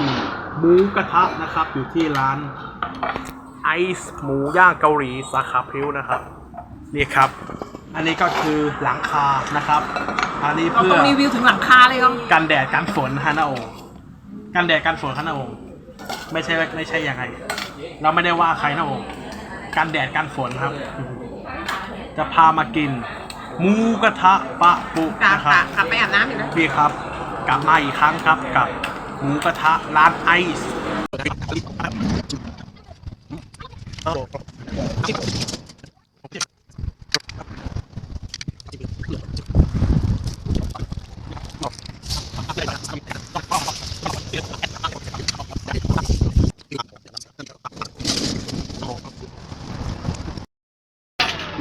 ที่หมูกระทะนะครับ อยู่ที่ร้านไอซ์หมูย่างเกาหลีสาขาพริ้วนะครับนี่ครับ อันนี้ก็คือหลังคานะครับ อันนี้เราเพื่ต้อองรีวิวถึงหลังคาเลยครับกันแดดกันฝนฮะนาโอกันแดดกันฝนฮะนาโอไม่ใช่ไม่ใช่ยังไง เราไม่ได้ว่าใครนะโอกันแดดกันฝนครับ จะพามากินหมูกระทะปะปุกลับนะครับกลับไปอาบน้ำอีกนะ พี่ครับกลับมาอีกครั้งครับกับ หมูกระทะร้านไอซ์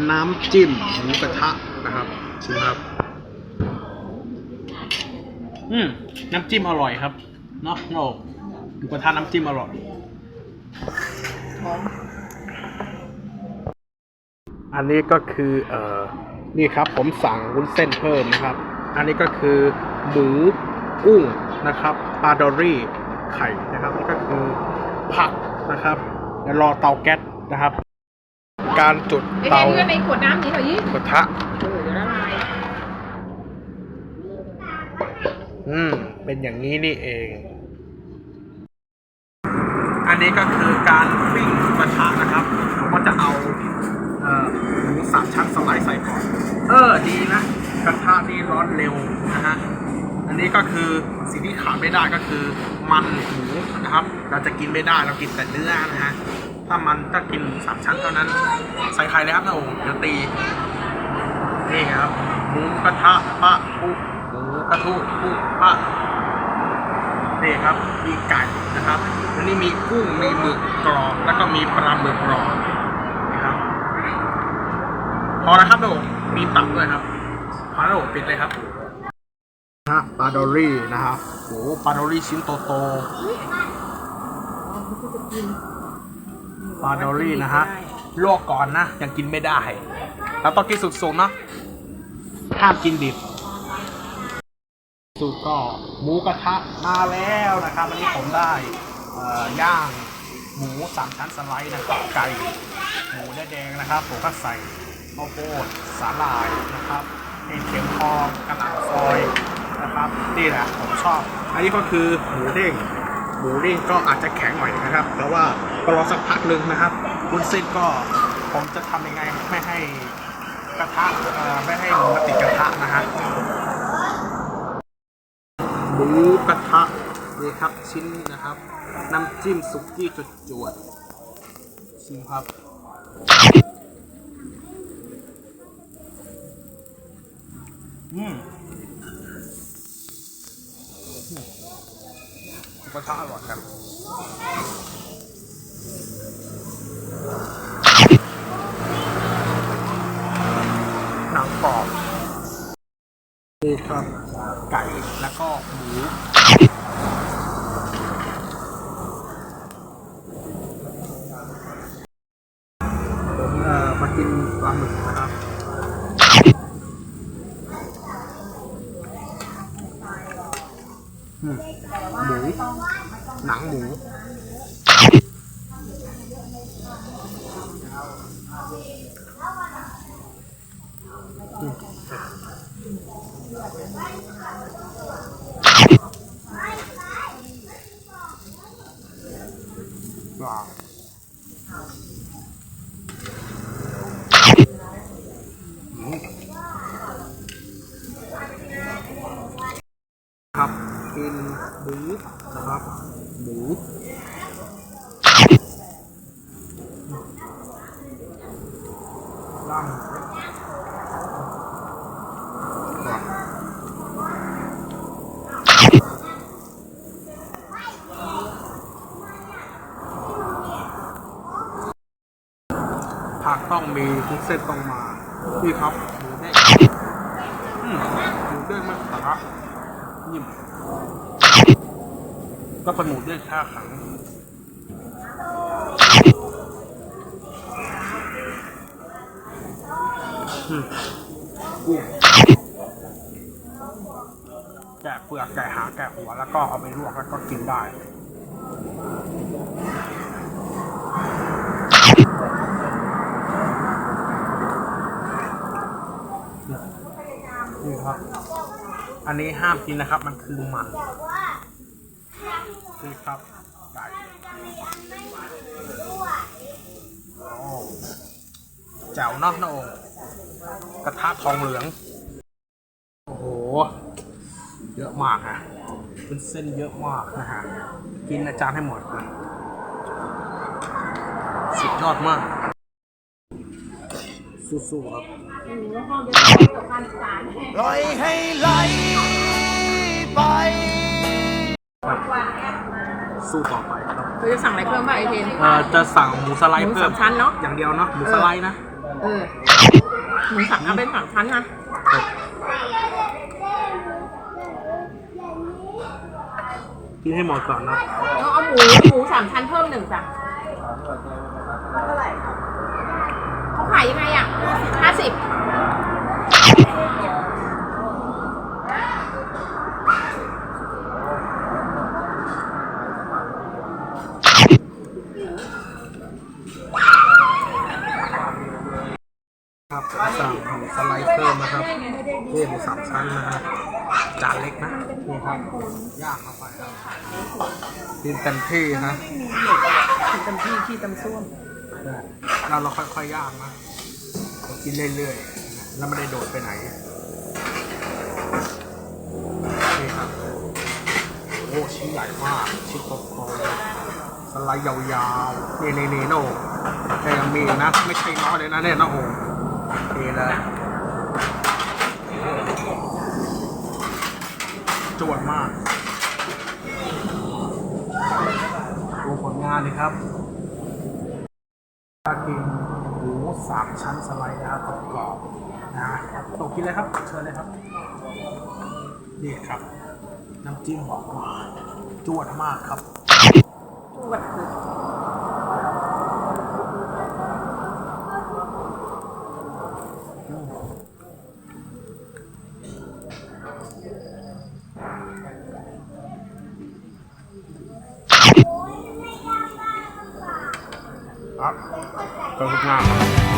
น้ำจิ้มหมูกระทะนะครับชิมครับ อืม น้ำจิ้มอร่อยครับ เนาะโนหมูกระทะน้ำจิ้มอร่อยอันนี้ก็คือเอ่อนี่ครับผมสั่งวุ้นเส้นเพิ่มนะครับ อันนี้ก็คือหมูกุ้งนะครับปลาดอรี่ไข่นะครับนี่ก็คือผักนะครับเดี๋ยวรอเตาแก๊สนะครับ การจุดไอ้เตาเพื่อนในขวดน้ำนี้หน่อยยี่กระทะ โอืม เป็นอย่างนี้นี่เอง อันนี้ก็คือการปิ้งกระทะนะครับผมก็จะเอาเอ่อหมูสามชั้นสไลด์ใส่ก่อน เออ ดีนะ กระทะนี่ร้อนเร็วนะฮะ อันนี้ก็คือสิ่งที่ขาดไม่ได้ก็คือ มันหมูนะครับ เราจะกินไม่ได้เรากินแต่เนื้อนะฮะ ถ้ามันก็กินหมูสามชั้นเท่านั้น ใส่ไข่เลยครับนะโอ้เดี๋ยวตี นี่ครับหมูกระทะปะปุ กระทุปุปะนี่ครับ มีไก่นะครับอันนี้มีกุ้ง มีหมึกกรอบ แล้วก็มีปลาหมึกกรอบนี่ครับ พอแล้วครับโดมีตับด้วยครับ พอแล้วโดปิดเลยครับนะฮะปลาดอรี่นะครับโอ้ปลาดอรี่ชิ้นโตๆปลาดอรี่นะฮะลวกก่อนนะ ยังกินไม่ได้เราต้องกินสุกๆเนาะห้ามกินดิบ สูตรก็หมูกระทะมาแล้วนะครับวันนี้ผมได้ย่างหมูสามชั้นสไลด์นะครับไก่หมูแดงนะครับผมก็ใส่ข้าวโพดสาหร่ายนะครับเห็ดเข็มทองกระหล่ำซอยนะครับนี่แหละผมชอบ อันนี้ก็คือหมูเด้งหมูเด้งก็อาจจะแข็งหน่อยนะครับ แต่ว่าก็รอสักพักหนึ่งนะครับบุญเส้นก็ผมจะทำยังไงไม่ให้กระทะไม่ให้หมูติดกระทะนะฮะ มูกระทะนี่ครับชิ้นนะครับ น้ำจิ้มสุกี้จุดจวดๆชิมครับอืมอืมหมูกระทะอร่อยครับหนังกรอบนี่ครับ ไก่แล้วก็หมูผมเอ่อมา กินปลาหมึกนะครับอืมหมูหนังหมูว้าว กินหมูนะครับหมูล่างครับผักต้องมีทุกเส้นต้องมานี่ครับหมูเด้งอืมหมูเด้งไม่สาระนิ่ม ก็เป็นหมูลด้วยค่าขังอืมกุ้งแกะเปลือกแกะหางแกะหัวแล้วก็เอาไปลวกแล้วก็กินได้ อันนี้ห้ามกินนะครับ มันคือมันนี่ครับไก่โอ้แจ๋วเนอกนะโองกระทะทองเหลือง โอ้โห เยอะมากฮะเป็นเส้นเยอะมากนะฮะ กินอาจารย์ให้หมดนะสุดยอดมาก สู้ๆครับ ปล่อยให้ไหลไปสู้ต่อไปครับเธอจะสั่งอะไรเพิ่มป่ะไอเทนเอ่อจะสั่งหมูสไลด์หมูเพิ่สามมชั้นเนอะอย่างเดียวเนาะหมูสไลด์นะเออหมูสับเอาเป็นสามชั้นนะกินให้หมดก่อนนะแล้วเอาหมูหมูสามชั้นเพิ่มหนึ่งจ้ะเขาขายยังไงอะห้าสิบครับสั่งหมูสไลด์เพิ่มนะครับนี่หมูสามชั้นนะฮะจานเล็กนะนี่ครับย่างเข้าไปครับกินเต็มที่ฮะเต็มที่ที่ตำส้วม เราเราค่อยๆย่างนะเรากินเรื่อยๆ แล้วไม่ได้โดดไปไหน นี่ครับ โอ้ชิ้นใหญ่มาก ชิ้นโตๆสไลด์ยาวๆ นี่นี่นี่โน่แต่ยังมีนะ ไม่ใช่น้อยเลยนะเนี่ยนะโอ้นี่เลยจวดมากดูผลงานเลยครับ ถ้ากินหมูสามชั้นสไลด์นะครับกรอบๆนะครับตกกินเลยครับเชิญเลยครับนี่ครับน้ำจิ้มบอกว่าจวดมากครับจวดคือ ครับขอบคุณมาก